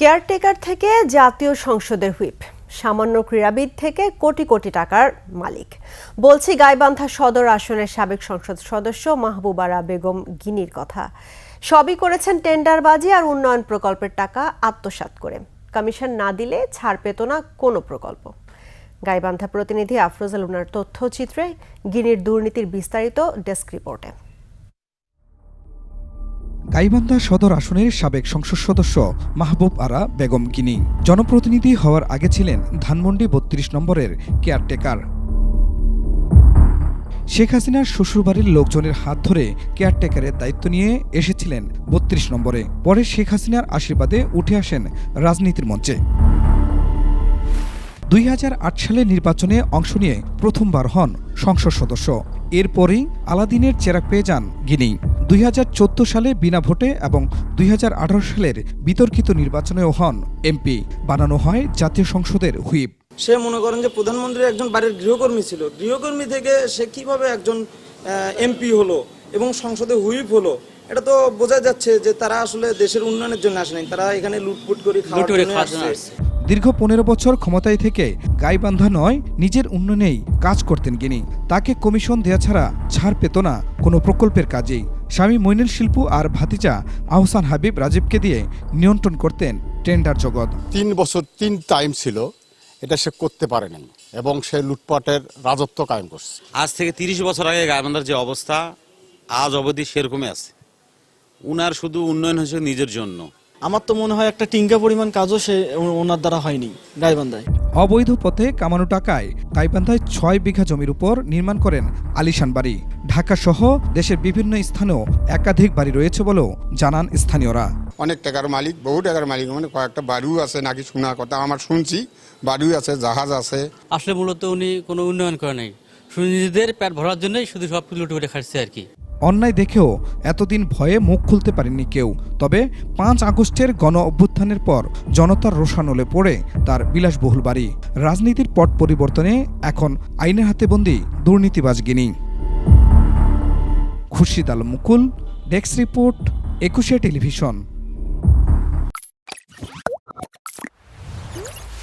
Caretaker থেকে জাতীয় সংসদের হুইপ। সামান্য ক্রীড়াবিদ থেকে কোটি কোটি টাকার মালিক। বলছি গাইবান্ধা সদর আসনের সাবেক সংসদ সদস্য মাহবুবারা বেগম গিনির কথা। সবই করেছেন টেন্ডারবাজি আর উন্নয়ন প্রকল্পের টাকা আত্মসাৎ করে। কমিশন না দিলে ছাড় পেত না কোনো প্রকল্প। গাইবান্ধা প্রতিনিধি আফরোজা লুনার তথ্যচিত্রে গিনির দুর্নীতির বিস্তারিত ডেস্ক রিপোর্টে। গাইবান্ধা সদর আসনের সাবেক সংসদ সদস্য মাহবুব আরা বেগম গিনি। জনপ্রতিনিধি হওয়ার আগে ছিলেন ধানমন্ডি বত্রিশ নম্বরের কেয়ারটেকার। শেখ হাসিনার শ্বশুরবাড়ির লোকজনের হাত ধরে কেয়ারটেকারের দায়িত্ব নিয়ে এসেছিলেন বত্রিশ নম্বরে। পরে শেখ হাসিনার আশীর্বাদে উঠে আসেন রাজনীতির মঞ্চে। দুই সালে নির্বাচনে অংশ নিয়ে প্রথমবার হন সংসদ সদস্য। এরপরেই আলাদিনের চেরাগ পেয়ে যান গিনি। দুই হাজার চোদ্দ সালে বিনা ভোটে এবং দুই হাজার আঠারো সালের বিতর্কিত নির্বাচনেও হন এমপি। বানানো হয় জাতীয় সংসদের হুইপ। সে মনে করেন যে প্রধানমন্ত্রী একজন বাড়ির গৃহকর্মী ছিল। গৃহকর্মী থেকে সে কীভাবে একজন এমপি হলো এবং সংসদে হুইপ হলো এটা তো বোঝা যাচ্ছে যে তারা আসলে দেশের উন্নয়নের জন্য আসে নাই তারা এখানে লুটপুট করে খাওয়ার জন্য আসছে। দীর্ঘ পনেরো বছর ক্ষমতায় থেকে গাইবান্ধা নয় নিজের উন্নয়নেই কাজ করতেন গিনি। তাকে কমিশন দেয়া ছাড়া ছাড় পেত না কোনো প্রকল্পের কাজেই। স্বামী মইনুল শিল্পু আর ভাতিজা আহসান হাবিব রাজীবকে দিয়ে নিয়ন্ত্রণ করতেন টেন্ডার জগৎ। তিন বছর তিন টাইম ছিল এটা সে করতে পারেনি এবং সে লুটপাটের রাজত্ব কায়েম করছে। আজ থেকে তিরিশ বছর আগে গাইবান্ধার যে অবস্থা আজ অবধি সেরকমই আছে। উনার শুধু উন্নয়ন হয়েছে নিজের জন্য। আমার তো মনে হয় একটা টিঙ্কা পরিমাণ কাজও সে ওনার দ্বারা হয়নি গাইবান্ধায় অবৈধ পথে কামানো টাকায় গাইবান্ধায় ছয় বিঘা জমির উপর নির্মাণ করেন আলিশান বাড়ি। ঢাকা সহ দেশের বিভিন্ন স্থানেও একাধিক বাড়ি রয়েছে বলেও জানান স্থানীয়রা। অনেক টাকার মালিক বহু টাকার মালিক মানে কয়েকটা বাড়িও আছে নাকি শোনা কথা আমার শুনছি। বাড়িও আছে জাহাজ আছে। আসলে মূলত উনি কোনো উন্নয়ন করে নাই। শুধু নিজেদের পেট ভরার জন্যই শুধু সব লুটে খাচ্ছে আর কি। অন্যায় দেখেও এতদিন ভয়ে মুখ খুলতে পারেনি কেউ। তবে পাঁচ আগস্টের গণ অভ্যুত্থানের পর জনতার রোষানলে পড়ে তার বিলাসবহুল বাড়ি। রাজনীতির পট পরিবর্তনে এখন আইনের হাতে বন্দি দুর্নীতিবাজ Gini. Khurshid Alam Mukul, desk report, Ekushey television.